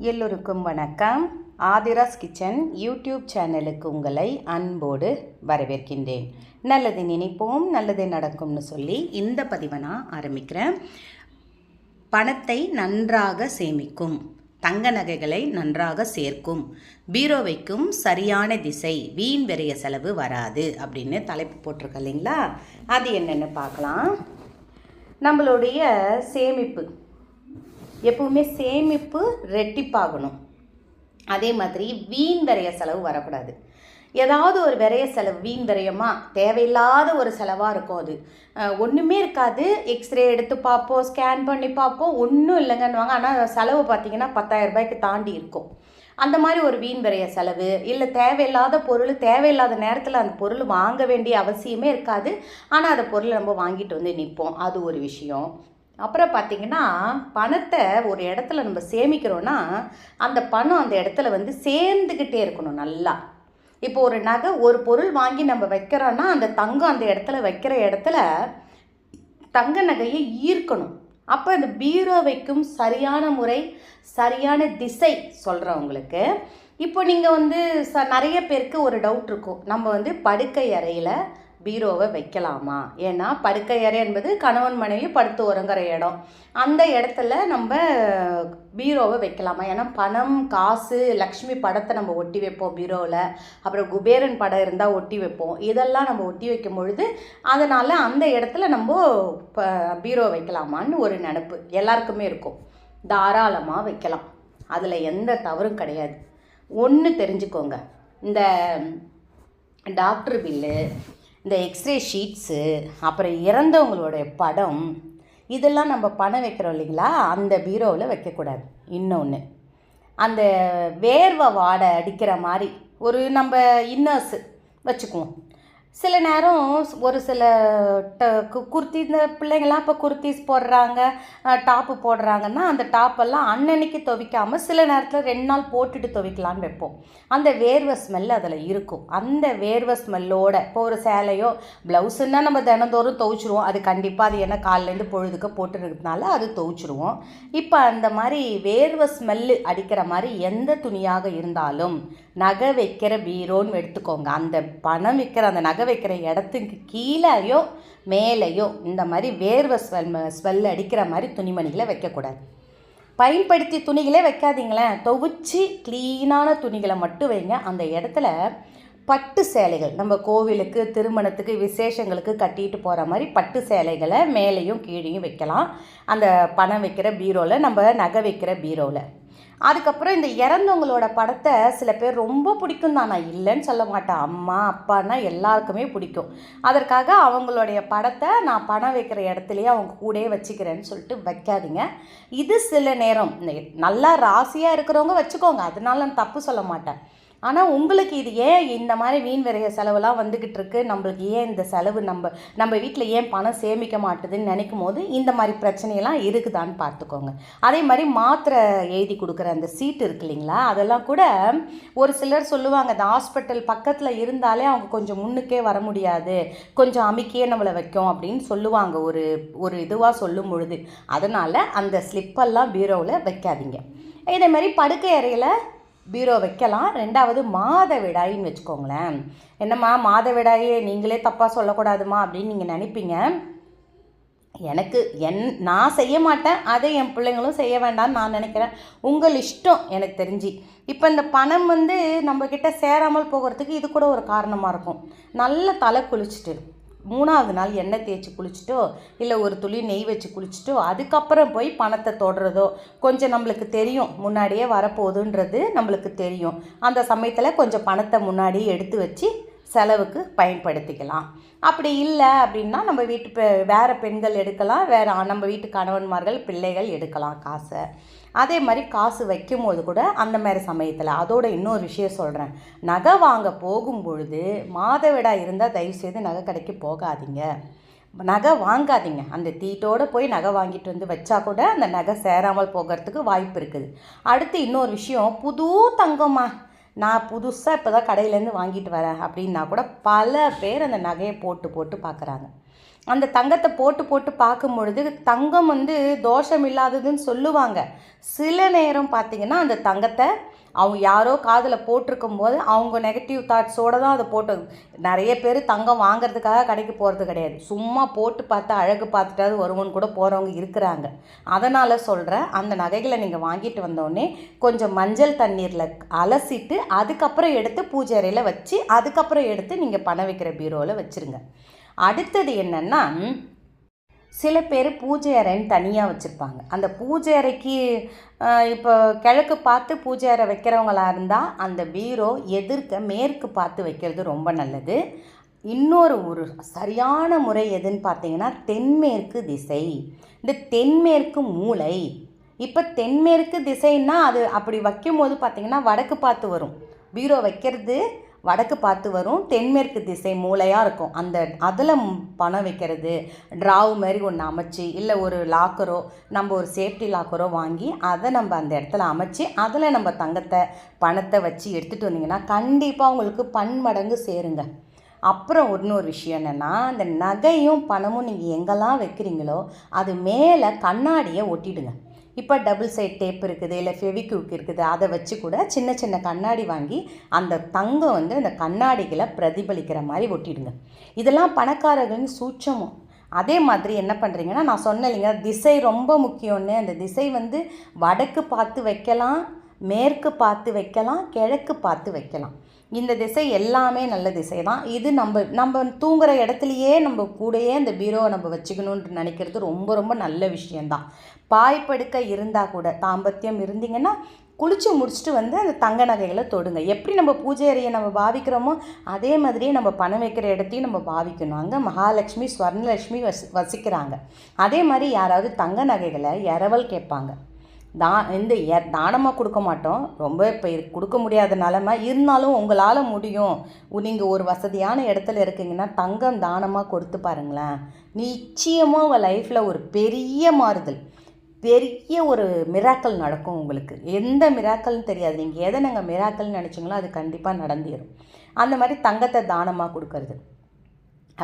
எல்லோருக்கும் வணக்கம். Aadhira's kitchen YouTube சேனலுக்கு உங்களை அன்போடு வரவேற்கின்றேன். நல்லது நினைப்போம் நல்லது நடக்கும்னு சொல்லி இந்த பதிவை நான் ஆரம்பிக்கிறேன். பணத்தை நன்றாக சேமிக்கும் தங்க நகைகளை நன்றாக சேர்க்கும் பீரோ வைக்கும் சரியான திசை வீண் விரைய செலவு வராது அப்படின்னு தலைப்பு போட்டிருக்க இல்லைங்களா? அது என்னென்னு பார்க்கலாம். நம்மளுடைய சேமிப்பு. எப்பவுமே சேமிப்பு ரெட்டிப்பாகணும். அதே மாதிரி வீண் விரைய செலவு வரக்கூடாது. ஏதாவது ஒரு விரைய செலவு வீண் விரயமாக தேவையில்லாத ஒரு செலவாக இருக்கும் அது. ஒன்றுமே இருக்காது. எக்ஸ்ரே எடுத்து பார்ப்போம் ஸ்கேன் பண்ணி பார்ப்போம். ஒன்றும் இல்லைங்கன்னுவாங்க. ஆனால் செலவு பார்த்தீங்கன்னா பத்தாயிரம் ரூபாய்க்கு தாண்டி இருக்கும். அந்த மாதிரி ஒரு வீண் விரைய செலவு இல்லை தேவையில்லாத பொருள் தேவையில்லாத நேரத்தில் அந்த பொருள் வாங்க வேண்டிய அவசியமே இருக்காது. ஆனால் அந்த பொருளை நம்ம வாங்கிட்டு வந்து நிற்போம் அது ஒரு விஷயம். அப்புறம் பார்த்தீங்கன்னா பணத்தை ஒரு இடத்துல நம்ம சேமிக்கிறோன்னா அந்த பணம் அந்த இடத்துல வந்து சேர்ந்துக்கிட்டே இருக்கணும் நல்லா. இப்போ ஒரு நகை ஒரு பொருள் வாங்கி நம்ம வைக்கிறோன்னா அந்த தங்கம் அந்த இடத்துல வைக்கிற இடத்துல தங்க நகையை ஈர்க்கணும். அப்போ அந்த பீரோ வைக்கும் சரியான முறை சரியான திசை சொல்கிறவங்களுக்கு இப்போ நீங்கள் வந்து ச நிறைய பேருக்கு ஒரு டவுட் இருக்கும். நம்ம வந்து படுக்கை அறையில் பீரோவை வைக்கலாமா? ஏன்னா படுக்கை அறை என்பது கணவன் மனைவி படுத்து உறங்குற இடம். அந்த இடத்துல நம்ம பீரோவை வைக்கலாமா? ஏன்னா பணம் காசு லக்ஷ்மி படத்தை நம்ம ஒட்டி வைப்போம் பீரோவில் அப்புறம் குபேரன் படம் இருந்தால் ஒட்டி வைப்போம். இதெல்லாம் நம்ம ஒட்டி வைக்கும் பொழுது அதனால் அந்த இடத்துல நம்ம பீரோ வைக்கலாமான்னு ஒரு நினப்பு எல்லாருக்குமே இருக்கும். தாராளமாக வைக்கலாம். அதில் எந்த தவறும் கிடையாது. ஒன்று தெரிஞ்சுக்கோங்க. இந்த டாக்டர் பில்லு இந்த எக்ஸ்ரே ஷீட்ஸு அப்புறம் இறந்தவங்களுடைய படம் இதெல்லாம் நம்ம பணம் வைக்கிறோம் இல்லைங்களா? அந்த பீரோவில் வைக்கக்கூடாது. இன்னொன்று அந்த வேர்வை வாடை அடிக்கிற மாதிரி ஒரு நம்ம இன்னர்ஸு வச்சுக்குவோம். சில நேரம் ஒரு சில ட கு- குர்த்தி இந்த பிள்ளைங்கள்லாம் இப்போ குர்த்திஸ் போடுறாங்க டாப்பு போடுறாங்கன்னா அந்த டாப்பெல்லாம் அன்னன்னைக்கு துவைக்காமல் சில நேரத்தில் ரெண்டு நாள் போட்டுட்டு துவைக்கலான்னு வைப்போம். அந்த வேர்வை ஸ்மெல் அதில் இருக்கும். அந்த வேர்வை ஸ்மெல்லோட இப்போ ஒரு சேலையோ ப்ளவுஸுன்னா நம்ம தினந்தோறும் துவைச்சிருவோம். அது கண்டிப்பாக அது என்ன காலிலேருந்து பொழுதுக்கு போட்டுருக்கிறதுனால அது துவைச்சிருவோம். இப்போ அந்த மாதிரி வேர்வை ஸ்மெல்லு அடிக்கிற மாதிரி எந்த துணியாக இருந்தாலும் நகை வைக்கிற பீரோன்னு எடுத்துக்கோங்க. அந்த பணம் விற்கிற அந்த நகை வைக்கிற இடத்துக்கு கீழேயோ மேலேயோ இந்த மாதிரி வேர்வை ஸ்வெல் ஸ்வெல் அடிக்கிற மாதிரி துணிமணிகளை வைக்கக்கூடாது. பயன்படுத்தி துணிகளே வைக்காதீங்களேன். துவைச்சி க்ளீனான துணிகளை மட்டும் வைங்க. அந்த இடத்துல பட்டு சேலைகள் நம்ம கோவிலுக்கு திருமணத்துக்கு விசேஷங்களுக்கு கட்டிட்டு போகிற மாதிரி பட்டு சேலைகளை மேலேயும் கீழேயும் வைக்கலாம். அந்த பணம் வைக்கிற பீரோவில் நம்ம நகை வைக்கிற பீரோவில் அதுக்கப்புறம் இந்த இறந்தவங்களோட படத்தை சில பேர் ரொம்ப பிடிக்கும் தான் நான் இல்லைன்னு சொல்ல மாட்டேன் அம்மா அப்பான்னா எல்லாருக்குமே பிடிக்கும். அதற்காக அவங்களுடைய படத்தை நான் பணம் வைக்கிற இடத்துலையே அவங்க கூடயே வச்சுக்கிறேன்னு சொல்லிட்டு வைக்காதீங்க. இது சில நேரம். நல்லா ராசியாக இருக்கிறவங்க வச்சுக்கோங்க. அதனால நான் தப்பு சொல்ல மாட்டேன். ஆனால் உங்களுக்கு இது ஏன் இந்த மாதிரி வீண் விரைய செலவுலாம் வந்துக்கிட்டு இருக்கு நம்மளுக்கு ஏன் இந்த செலவு நம்ம நம்ம வீட்டில் ஏன் பணம் சேமிக்க மாட்டுதுன்னு நினைக்கும் போது இந்த மாதிரி பிரச்சனையெல்லாம் இருக்குதான்னு பார்த்துக்கோங்க. அதே மாதிரி மாத்திரை எழுதி கொடுக்குற அந்த சீட் இருக்கு இல்லைங்களா? அதெல்லாம் கூட ஒரு சிலர் சொல்லுவாங்க இந்த ஹாஸ்பிட்டல் பக்கத்தில் இருந்தாலே அவங்க கொஞ்சம் முன்னுக்கே வர முடியாது. கொஞ்சம் அமைக்கியே நம்மளை வைக்கும். அப்படின்னு சொல்லுவாங்க ஒரு ஒரு இதுவாக சொல்லும் பொழுது. அதனால் அந்த ஸ்லிப்பெல்லாம் பீரோவில் வைக்காதீங்க. இதே மாதிரி படுக்கை அறையில் பீரோ வைக்கலாம். ரெண்டாவது மாதவிடாயின்னு வச்சுக்கோங்களேன். என்னம்மா மாதவிடாயே நீங்களே தப்பாக சொல்லக்கூடாதுமா அப்படின்னு நீங்கள் நினைப்பீங்க. எனக்கு என் நான் செய்ய மாட்டேன் அதை என் பிள்ளைங்களும் செய்ய வேண்டாம்னு நான் நினைக்கிறேன். உங்கள் இஷ்டம் எனக்கு தெரிஞ்சு. இப்போ இந்த பணம் வந்து நம்மக்கிட்ட சேராமல் போகிறதுக்கு இது கூட ஒரு காரணமாக இருக்கும். நல்ல தலை குளிச்சுட்டு மூணாவது நாள் எண்ணெய் தேய்ச்சி குளிச்சுட்டோ இல்லை ஒரு துளி நெய் வச்சு குளிச்சுட்டோ அதுக்கப்புறம் போய் பணத்தை தொடுறதோ கொஞ்சம் நம்மளுக்கு தெரியும் முன்னாடியே வரப்போகுதுன்றது நம்மளுக்கு தெரியும். அந்த சமயத்தில் கொஞ்சம் பணத்தை முன்னாடியே எடுத்து வச்சு செலவுக்கு பயன்படுத்திக்கலாம். அப்படி இல்லை அப்படின்னா நம்ம வீட்டு பெ வேறு பெண்கள் எடுக்கலாம் வேறு நம்ம வீட்டு கணவன்மார்கள் பிள்ளைகள் எடுக்கலாம் காசை. அதே மாதிரி காசு வைக்கும் போது கூட அந்த மாதிரி சமயத்தில் அதோட இன்னொரு விஷயம் சொல்கிறேன் நகை வாங்க போகும் பொழுது மாதவிடா இருந்தால் தயவுசெய்து நகை கடைக்கு போகாதீங்க. நகை வாங்காதீங்க. அந்த தீட்டோடு போய் நகை வாங்கிட்டு வந்து வச்சா கூட அந்த நகை சேராமல் போகிறதுக்கு வாய்ப்பு இருக்குது. அடுத்து இன்னொரு விஷயம் புது தங்கம்மா நான் புதுசாக இப்போ தான் கடையிலேருந்து வாங்கிட்டு வரேன் அப்படின்னா கூட பல பேர் அந்த நகையை போட்டு போட்டு பார்க்குறாங்க. அந்த தங்கத்தை போட்டு போட்டு பார்க்கும் பொழுது தங்கம் வந்து தோஷம் இல்லாததுன்னு சொல்லுவாங்க. சில நேரம் பார்த்தீங்கன்னா அந்த தங்கத்தை அவங்க யாரோ காதில் போட்டிருக்கும் போது அவங்க நெகட்டிவ் தாட்ஸோடு தான் அதை போட்டு நிறைய பேர் தங்கம் வாங்குறதுக்காக கடைக்கு போகிறது கிடையாது. சும்மா போட்டு பார்த்து அழகு பார்த்துட்டாவது வருவோன்னு கூட போகிறவங்க இருக்கிறாங்க. அதனால் சொல்கிறேன் அந்த நகைகளை நீங்கள் வாங்கிட்டு வந்தோடனே கொஞ்சம் மஞ்சள் தண்ணீரில் அலசிட்டு அதுக்கப்புறம் எடுத்து பூஜை அறையில் வச்சு அதுக்கப்புறம் எடுத்து நீங்கள் பணம் வைக்கிற பீரோவில் வச்சுருங்க. அடுத்தது என்னென்னா சில பேர் பூஜை அறைன்னு தனியாக வச்சுருப்பாங்க. அந்த பூஜை அறைக்கு இப்போ கிழக்கு பார்த்து பூஜை அறை வைக்கிறவங்களா இருந்தால் அந்த பீரோ எதிர்க்க மேற்கு பார்த்து வைக்கிறது ரொம்ப நல்லது. இன்னொரு ஒரு சரியான முறை எதுன்னு பார்த்தீங்கன்னா தென்மேற்கு திசை. இந்த தென்மேற்கு மூலை. இப்போ தென்மேற்கு திசைன்னா அது அப்படி வைக்கும்போது பார்த்தீங்கன்னா வடக்கு பார்த்து வரும். பீரோ வைக்கிறது வடக்கு பார்த்து வரும் தென்மேற்கு திசை மூளையாக இருக்கும். அந்த அதில் பணம் வைக்கிறது ட்ராவு மாதிரி ஒன்று அமைச்சு இல்லை ஒரு லாக்கரோ நம்ம ஒரு சேஃப்டி லாக்கரோ வாங்கி அதை நம்ம அந்த இடத்துல அமைச்சு அதில் நம்ம தங்கத்தை பணத்தை வச்சு எடுத்துகிட்டு வந்தீங்கன்னா கண்டிப்பாக உங்களுக்கு பன்மடங்கு சேருங்க. அப்புறம் இன்னொரு விஷயம் என்னென்னா அந்த நகையும் பணமும் நீங்கள் எங்கெல்லாம் வைக்கிறீங்களோ அது மேலே கண்ணாடியை ஒட்டிடுங்க. இப்போ டபுள் சைட் டேப் இருக்குது இல்லை ஃபெவிக்யூக் இருக்குது அதை வச்சு கூட சின்ன சின்ன கண்ணாடி வாங்கி அந்த தங்கம் வந்து அந்த கண்ணாடிகளை பிரதிபலிக்கிற மாதிரி ஒட்டிடுங்க. இதெல்லாம் பணக்காரர்களின் சூட்சமும். அதே மாதிரி என்ன பண்ணுறீங்கன்னா நான் சொன்னேன் இல்லைங்க திசை ரொம்ப முக்கியம்னு. அந்த திசை வந்து வடக்கு பார்த்து வைக்கலாம் மேற்கு பார்த்து வைக்கலாம் கிழக்கு பார்த்து வைக்கலாம். இந்த திசை எல்லாமே நல்ல திசை தான் இது நம்ம நம்ம தூங்குற இடத்துலையே நம்ம கூடயே அந்த பீரோவை நம்ம வச்சுக்கணும்னு நினைக்கிறது ரொம்ப ரொம்ப நல்ல விஷயந்தான் பாய்ப்படுக்க இருந்தால் கூட தாம்பத்தியம் இருந்தீங்கன்னா குளிச்சு முடிச்சுட்டு வந்து அந்த தங்க நகைகளை தொடுங்க. எப்படி நம்ம பூஜை அறையை நம்ம பாவிக்கிறோமோ அதே மாதிரியே நம்ம பணம் வைக்கிற இடத்தையும் நம்ம பாவிக்கணும். அங்கே மகாலட்சுமி ஸ்வர்ணலட்சுமி வசி வசிக்கிறாங்க. அதே மாதிரி யாராவது தங்க நகைகளை இரவல் கேட்பாங்க. தா இந்த தானமாக கொடுக்க மாட்டோம். ரொம்ப இப்போ கொடுக்க முடியாத நிலமை. இருந்தாலும் உங்களால் முடியும். நீங்கள் ஒரு வசதியான இடத்துல இருக்கீங்கன்னா தங்கம் தானமாக கொடுத்து பாருங்களேன். நிச்சயமாக உங்கள் லைஃப்பில் ஒரு பெரிய மாறுதல். பெரிய ஒரு மிராக்கள் நடக்கும் உங்களுக்கு. எந்த மிராக்கள்னு தெரியாது. நீங்கள் எதை நாங்கள் மிராக்கள்னு நினச்சிங்களோ அது கண்டிப்பாக நடந்துடும் அந்த மாதிரி தங்கத்தை தானமாக கொடுக்கறது.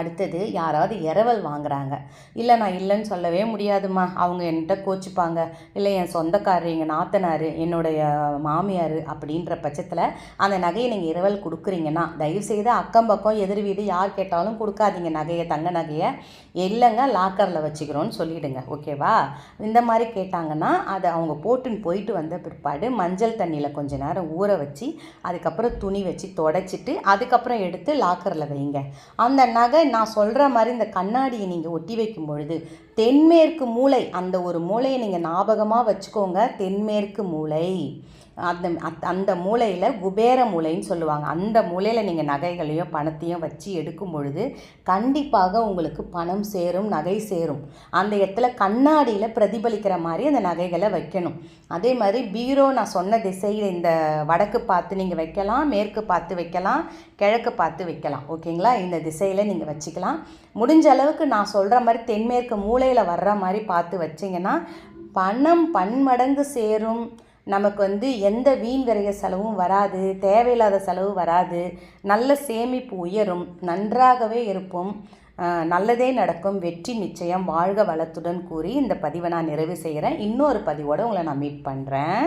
அடுத்தது யாராவது இரவல் வாங்குறாங்க. இல்லை நான் இல்லைன்னு சொல்லவே முடியாதும்மா. அவங்க என்கிட்ட கோச்சிப்பாங்க. இல்லை என் சொந்தக்காரர் எங்கள் நாத்தனார் என்னுடைய மாமியார் அப்படின்ற பட்சத்தில் அந்த நகையை நீங்கள் இரவல் கொடுக்குறீங்கன்னா தயவுசெய்து அக்கம் பக்கம் எதிர் வீடு யார் கேட்டாலும் கொடுக்காதீங்க நகையை தங்க நகையை. இல்லைங்க லாக்கரில் வச்சுக்கிறோன்னு சொல்லிவிடுங்க ஓகேவா? இந்த மாதிரி கேட்டாங்கன்னா அதை அவங்க போட்டுன்னு போயிட்டு வந்த பிற்பாடு மஞ்சள் தண்ணியில் கொஞ்ச நேரம் ஊற வச்சு அதுக்கப்புறம் துணி வச்சு தொடச்சிட்டு அதுக்கப்புறம் எடுத்து லாக்கரில் வைங்க. அந்த நகை நான் சொல்கிற மாதிரி இந்த கண்ணாடியை நீங்கள் ஒட்டி வைக்கும் பொழுது தென்மேற்கு மூலை அந்த ஒரு மூலையை நீங்கள் ஞாபகமாக வச்சுக்கோங்க தென்மேற்கு மூலை. அந்த அத்- அந்த மூலையில் குபேர மூலைன்னு சொல்லுவாங்க. அந்த மூலையில் நீங்கள் நகைகளையும் பணத்தையும் வச்சு எடுக்கும் பொழுது கண்டிப்பாக உங்களுக்கு பணம் சேரும் நகை சேரும். அந்த இடத்துல கண்ணாடியில் பிரதிபலிக்கிற மாதிரி அந்த நகைகளை வைக்கணும். அதே மாதிரி பீரோ நான் சொன்ன திசையில் இந்த வடக்கு பார்த்து நீங்கள் வைக்கலாம் மேற்கு பார்த்து வைக்கலாம் கிழக்கு பார்த்து வைக்கலாம். ஓகேங்களா? இந்த திசையில் நீங்கள் வச்சுக்கலாம். முடிஞ்ச அளவுக்கு நான் சொல்கிற மாதிரி தென்மேற்கு மூலையில் வர்ற மாதிரி பார்த்து வச்சிங்கன்னா பணம் பன்மடங்கு சேரும். நமக்கு வந்து எந்த வீண் விரைய செலவும் வராது தேவையில்லாத செலவு வராது. நல்ல சேமிப்பு உயரும் நன்றாகவே இருப்போம். நல்லதே நடக்கும். வெற்றி நிச்சயம். வாழ்க வளத்துடன் கூறி இந்த பதிவை நான் நிறைவு செய்கிறேன். இன்னொரு பதிவோடு உங்களை நான் மீட் பண்ணுறேன்